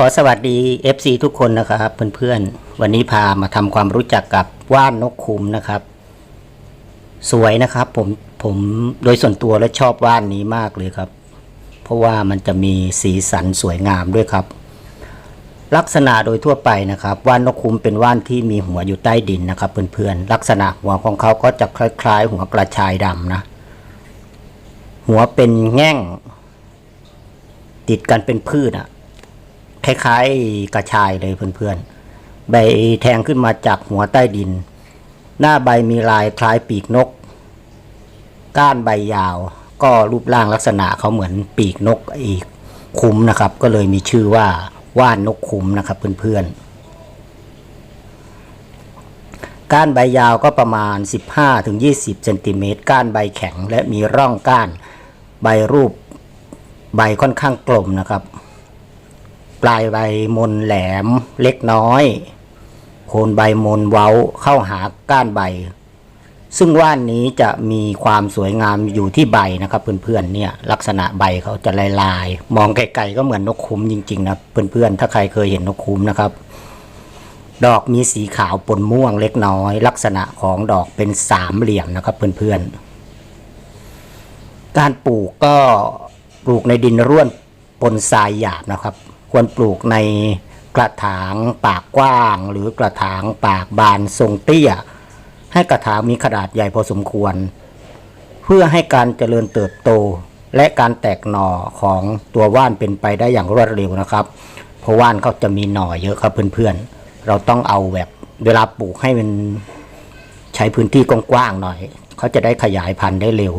ขอสวัสดี FC ทุกคนนะครับเพื่อนๆ วันนี้พามาทำความรู้จักกับว่านนกขุมนะครับ สวยนะครับผมผมโดยส่วนตัวและชอบว่านนี้มากเลยครับ เพราะว่ามันจะมีสีสันสวยงามด้วยครับ ลักษณะโดยทั่วไปนะครับ ว่านนกขุมเป็นว่านที่มีหัวอยู่ใต้ดินนะครับเพื่อนๆลักษณะหัวของเขาก็จะคล้ายๆ หัวกระชายดำนะ หัวเป็นแง่ง ติดกันเป็นพืชอะ คล้ายๆกระชายเลยเพื่อนๆ ใบแทงขึ้นมาจากหัวใต้ดิน หน้าใบมีลายคล้ายปีกนก ก้านใบยาว ก็รูปร่างลักษณะเขาเหมือนปีกนกอีกคุ้มนะครับ ก็เลยมีชื่อว่าว่านนกคุ้มนะครับเพื่อนๆก้านใบยาวก็ประมาณ 15-20เซนติเมตรก้านใบแข็งและมีร่องก้าน ใบรูปใบค่อนข้างกลมนะครับ ปลายใบมนแหลมเล็กน้อย โคนใบมนเว้าเข้าหาก้านใบ ซึ่งว่านนี้จะมีความสวยงามอยู่ที่ใบนะครับ เพื่อนๆเนี่ยลักษณะใบเขาจะลายลายๆมองไกลๆก็เหมือนนกคุ้มจริงๆนะเพื่อนๆถ้าใครเคยเห็นนกคุ้มนะครับ ดอกมีสีขาวปนม่วงเล็กน้อย ลักษณะของดอกเป็นสามเหลี่ยมนะครับเพื่อนๆการปลูกก็ปลูกในดินร่วนปนทรายหยาบนะครับ ควรปลูกในกระถางปากกว้าง หรือกระถางปากบานทรงเตี้ย ให้กระถางมีขนาดใหญ่พอสมควร เพื่อให้การเจริญเติบโตและการแตกหน่อของตัวว่านเป็นไปได้อย่างรวดเร็วนะครับ เพราะว่านเขาจะมีหน่อเยอะครับเพื่อนๆ เราต้องเอาแบบเวลาปลูกให้มันใช้พื้นที่กว้างๆหน่อย เขาจะได้ขยายพันธุ์ได้เร็ว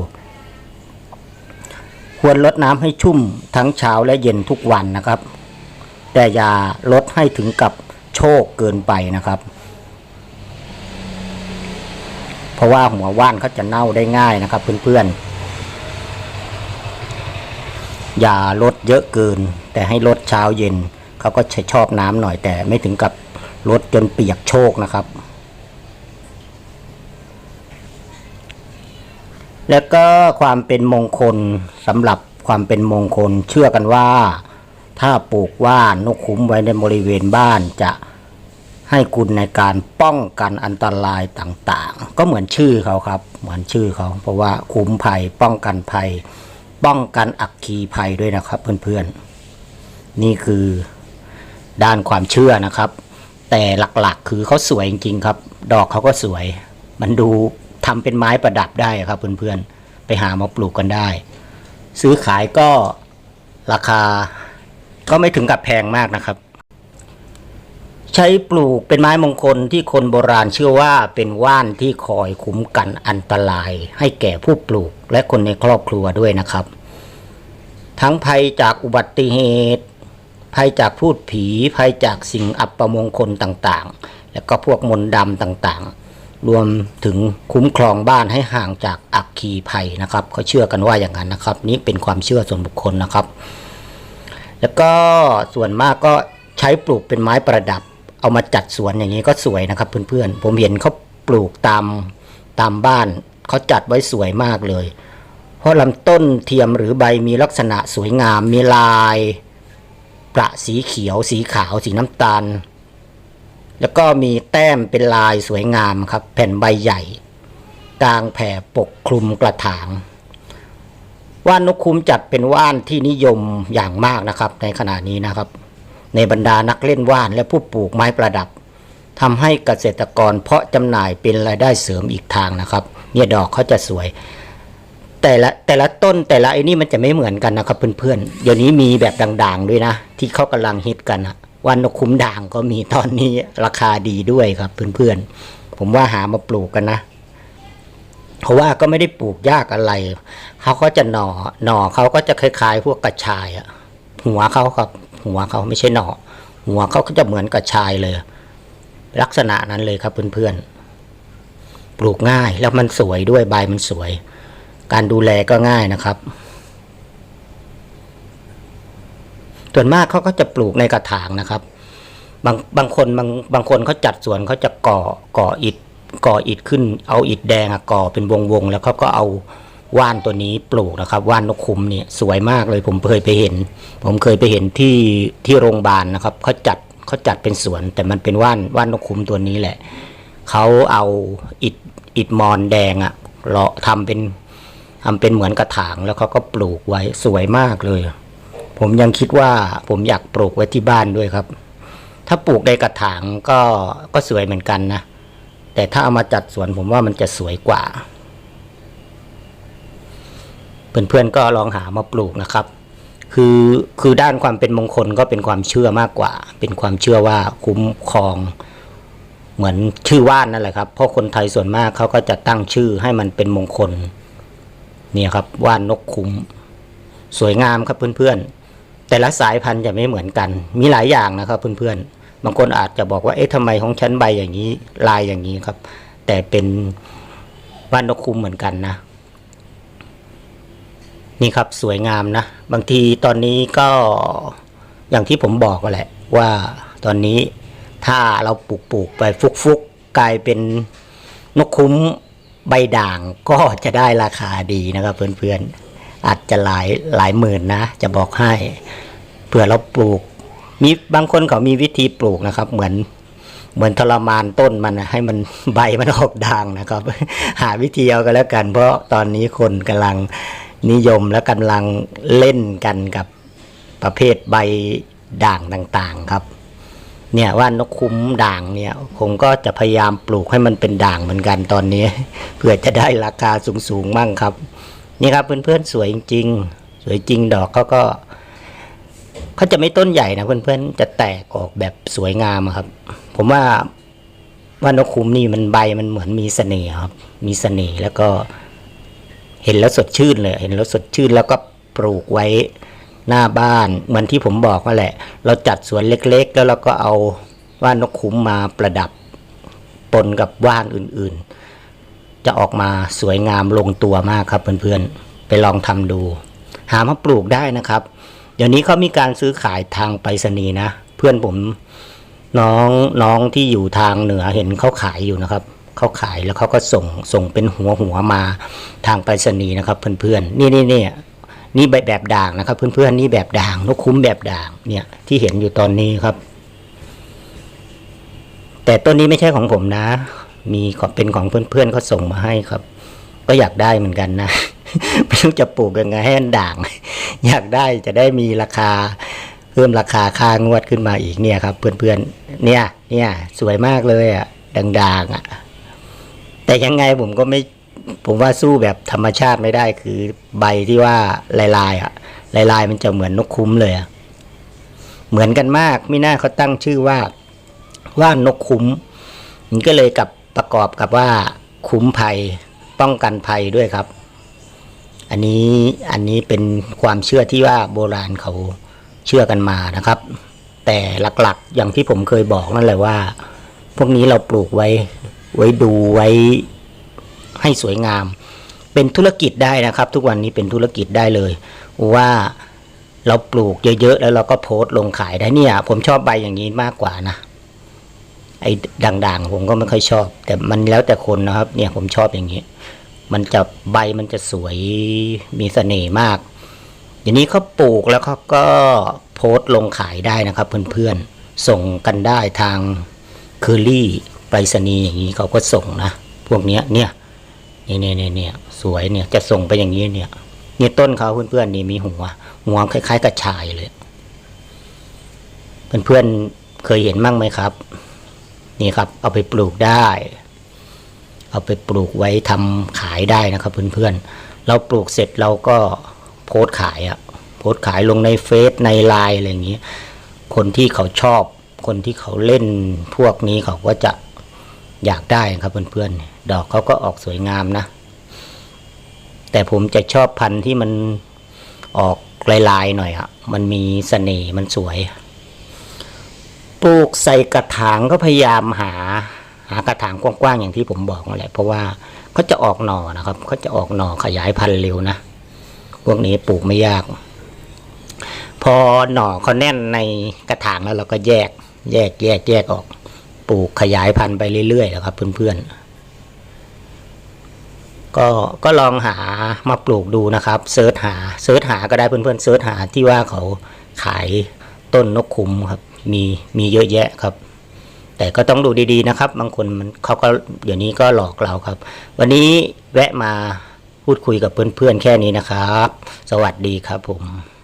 ควรลดน้ำให้ชุ่มทั้งเช้าและเย็นทุกวันนะครับ แต่อย่าลดให้ถึงกับโชคเกินไปนะครับ เพราะว่าหัวว่านเขาจะเน่าได้ง่ายนะครับ เพื่อนๆ อย่าลดเยอะเกิน แต่ให้ลดเช้าเย็นเขาก็ชอบน้ำหน่อยแต่ไม่ถึงกับลดจนเปียกโชคนะครับ แล้วก็ความเป็นมงคลสำหรับความเป็นมงคลเชื่อกันว่า ถ้าปลูกว่านนกขุมไว้ในบริเวณบ้านจะให้คุณในการป้องกันอันตรายต่างๆ ก็เหมือนชื่อเขาครับ เหมือนชื่อเขา เพราะว่าคุ้มภัย ป้องกันภัย ป้องกันอักคีภัยด้วยนะครับ เพื่อนๆ นี่คือด้านความเชื่อนะครับ แต่หลักๆ คือเขาสวยจริงๆครับ ดอกเขาก็สวย มันดูทำเป็นไม้ประดับได้ครับ เพื่อนๆ ไปหามาปลูกกันได้ ซื้อขายก็ราคา ก็ไม่ถึงกับแพงมากนะครับ ใช้ปลูกเป็นไม้มงคลที่คนโบราณเชื่อว่าเป็นว่านที่คอยคุ้มกันอันตราย ให้แก่ผู้ปลูกและคนในครอบครัวด้วยนะครับ ทั้งภัยจากอุบัติเหตุ ภัยจากพูดผี ภัยจากสิ่งอัปมงคลต่างๆ แล้วก็พวกมนต์ดำต่างๆ รวมถึงคุ้มครองบ้านให้ห่างจากอักคีภัยนะครับเขาเชื่อกันว่าอย่างนั้นนะครับ นี่เป็นความเชื่อส่วนบุคคลนะครับ แล้วก็ส่วนมากก็ใช้ปลูกเป็นไม้ประดับ เอามาจัดสวนอย่างนี้ก็สวยนะครับ เพื่อนๆ ผมเห็นเขาปลูกตามตามบ้านเขาจัดไว้สวยมากเลย เพราะลำต้นเทียมหรือใบมีลักษณะสวยงามมีลาย ประสีเขียว สีขาว สีน้ำตาล แล้วก็มีแต้มเป็นลายสวยงามครับ แผ่นใบใหญ่กลางแผ่ปกคลุมกระถาง ว่านนกคุ้มจัดเป็นว่านที่นิยมอย่างมากนะครับ ในขณะนี้นะครับ ในบรรดานักเล่นว่านและผู้ปลูกไม้ประดับทำให้เกษตรกรเพาะจำหน่ายเป็นรายได้เสริมอีกทางนะครับ เนี่ยดอกเขาจะสวย แต่ละแต่ละต้นแต่ละไอ้นี่มันจะไม่เหมือนกันนะครับเพื่อนๆเดี๋ยวนี้มีแบบด่างๆด้วยนะ ที่เขากำลังฮิตกันนะว่านนกคุ้มด่างก็มีตอนนี้ราคาดีด้วยครับเพื่อนๆผมว่าหามาปลูกกันนะ เพราะว่าก็ไม่ได้ปลูกยากอะไร เขาก็จะหน่อหน่อเขาก็จะคล้ายๆ พวกกระชายอะหัวเขาครับ หัวเขาไม่ใช่หน่อหัวเขาก็จะเหมือนกระชายเลย ลักษณะนั้นเลยครับเพื่อนๆ ปลูกง่ายแล้วมันสวยด้วยใบมันสวย การดูแลก็ง่ายนะครับ ส่วนมากเขาก็จะปลูกในกระถางนะครับ บางบางคนบางบางคนเขาจัดสวนเขาจะก่อก่ออิฐ ก่ออิฐขึ้น เอาอิฐแดงก่อเป็นวงวงๆแล้วเขาก็เอาว่านตัวนี้ปลูกนะครับ ว่านนกขุมเนี่ยสวยมากเลยผมเคยไปเห็น ผมเคยไปเห็นที่ที่โรงพยาบาลนะครับเขาจัดเขาจัดเป็นสวน แต่มันเป็นว่านว่านนกขุมตัวนี้แหละเขาเอาอิฐอิฐมอนแดงอะเลาะทำเป็นทำเป็นเหมือนกระถางแล้วเขาก็ปลูกไว้สวยมากเลย ผมยังคิดว่าผมอยากปลูกไว้ที่บ้านด้วยครับ ถ้าปลูกในกระถางก็ก็สวยเหมือนกันนะ แต่ถ้าเอามาจัดสวนผมว่ามันจะสวยกว่า เพื่อนๆก็ลองหามาปลูกนะครับ คือคือด้านความเป็นมงคลก็เป็นความเชื่อมากกว่า เป็นความเชื่อว่าคุ้มครอง เหมือนชื่อว่านนั่นแหละครับเพราะคนไทยส่วนมากเขาก็จะตั้งชื่อให้มันเป็นมงคลเนี่ยครับว่านนกคุ้ม สวยงามครับเพื่อนๆแต่ละสายพันธุ์จะไม่เหมือนกัน มีหลายอย่างนะครับเพื่อนๆ บางคนอาจจะบอกว่าเอ๊ะทำไมของฉันใบอย่างนี้ ลายอย่างนี้ครับ แต่เป็นว่านนกคุ้มเหมือนกันนะ นี่ครับสวยงามนะ บางทีตอนนี้ก็อย่างที่ผมบอกก็แหละ ว่าตอนนี้ถ้าเราปลูกปลูกไปฟุกๆกลายเป็นนกคุ้มใบด่างก็จะได้ราคาดีนะครับ เพื่อนๆอาจจะหลายหลายหมื่นนะ จะบอกให้เผื่อเราปลูก มีบางคนเขามีวิธีปลูกนะครับ เหมือน เหมือนทรมานต้นมันนะให้มันใบมันออกด่างนะครับ หาวิธีเอากันแล้วกัน เพราะตอนนี้คนกำลังนิยมและกำลังเล่นกันกับประเภทใบด่างต่างๆครับ เนี่ยว่านกคุ้มด่างเนี่ย ผมก็จะพยายามปลูกให้มันเป็นด่างเหมือนกันตอนนี้ เพื่อจะได้ราคาสูงๆมั่งครับ นี่ครับเพื่อนๆสวยจริงๆสวยจริงดอกเขาก็ เขาจะไม่ต้นใหญ่นะเพื่อนๆจะแตกออกแบบสวยงามครับ ผมว่าว่านกคุ้มนี่มันใบมันเหมือนมีเสน่ห์ครับ มีเสน่ห์แล้วก็ เห็นแล้วสดชื่นเลย เห็นแล้วสดชื่นแล้วก็ปลูกไว้หน้าบ้านเหมือนที่ผมบอกว่าแหละ เราจัดสวนเล็กๆ แล้วเราก็เอาว่านนกคุ้มมาประดับปนกับว่านอื่นๆ จะออกมาสวยงามลงตัวมากครับเพื่อนๆ ไปลองทำดู หามาปลูกได้นะครับ เดี๋ยวนี้เขามีการซื้อขายทางไปรษณีย์นะ เพื่อนผมน้องน้องที่อยู่ทางเหนือเห็นเขาขายอยู่นะครับเขาขายแล้วเขาก็ส่งส่งเป็นหัวหัวมาทางไปรษณีย์นะครับ เพื่อนๆนี่นี่นี่นี่แบบแบบด่างนะครับ เพื่อนๆนี่แบบด่างนกคุ้มแบบด่างเนี่ยที่เห็นอยู่ตอนนี้ครับ แต่ต้นนี้ไม่ใช่ของผมนะ มีเป็นของเพื่อนๆเขาส่งมาให้ครับ ก็อยากได้เหมือนกันนะ ไม่รู้จะปลูกยังไงให้มันด่าง อยากได้จะได้มีราคา เพิ่มราคาค่างวดขึ้นมาอีกเนี่ยครับ เพื่อนๆเนี่ย เนี่ย สวยมากเลยอะด่างๆอะ แต่ยังไงผมก็ไม่ผมว่าสู้แบบธรรมชาติไม่ได้คือใบที่ว่าลายลายๆอะลายลายๆมันจะเหมือนนกคุ้มเลยอะเหมือนกันมากไม่น่าเขาตั้งชื่อว่า ว่านกคุ้ม มันก็เลยกับประกอบกับว่าคุ้มภัย ป้องกันภัยด้วยครับ อันนี้อันนี้เป็นความเชื่อที่ว่าโบราณเขาเชื่อกันมานะครับ แต่หลักๆอย่างที่ผมเคยบอกนั่นแหละว่า พวกนี้เราปลูกไว้ไว้ดูไว้ให้สวยงาม เป็นธุรกิจได้นะครับ ทุกวันนี้เป็นธุรกิจได้เลย ว่าเราปลูกเยอะๆแล้วเราก็โพสต์ลงขายได้เนี่ย ผมชอบใบอย่างนี้มากกว่านะไอ้ด่างๆ ผมก็ไม่ค่อยชอบ แต่มันแล้วแต่คนนะครับ เนี่ยผมชอบอย่างนี้ มันจะใบมันจะสวยมีเสน่ห์มาก อย่างนี้เขาปลูกแล้วเขาก็โพสต์ลงขายได้นะครับเพื่อนๆ ส่งกันได้ทางเคอรี่ไปรษณีย์อย่างนี้เขาก็ส่งนะ พวกเนี้ยเนี่ยเนี่ยเนี่ยเนี่ยสวยเนี่ยจะส่งไปอย่างนี้เนี่ยเนี่ยต้นเขาเพื่อนๆนี่มีหัวหัวคล้ายๆกระชายเลย เพื่อนๆเคยเห็นมั่งไหมครับ นี่ครับ เอาไปปลูกได้ เอาไปปลูกไว้ทำขายได้นะครับเพื่อนๆ เราปลูกเสร็จเราก็โพสต์ขายอะโพสต์ขายลงในเฟซในไลน์อะไรอย่างนี้ คนที่เขาชอบ คนที่เขาเล่นพวกนี้เขาก็จะอยากได้ครับเพื่อนๆ ดอกเขาก็ออกสวยงามนะ แต่ผมจะชอบพันธุ์ที่มันออกลายๆหน่อยอะมันมีเสน่ห์มันสวย ปลูกใส่กระถางก็พยายามหา หากระถางกว้างๆอย่างที่ผมบอกนั่นแหละเพราะว่าเขาจะออกหน่อนะครับเขาจะออกหน่อขยายพันธุ์เร็วนะพวกนี้ปลูกไม่ยาก พอหน่อเขาแน่นในกระถางแล้วเราก็แยก แยกแยกแยกออก ปลูกขยายพันธุ์ไปเรื่อยๆนะครับ เพื่อนๆก็ก็ก็ลองหามาปลูกดูนะครับเซิร์ชหาเซิร์ชหาก็ได้เพื่อนๆเซิร์ชหาที่ว่าเขาขายต้นนกขุมครับ มีมีเยอะแยะครับ แต่ก็ต้องดูดีๆนะครับ บางคนมันเขาก็เดี๋ยวนี้ก็หลอกเราครับ วันนี้แวะมาพูดคุยกับเพื่อนๆแค่นี้นะครับ สวัสดีครับผม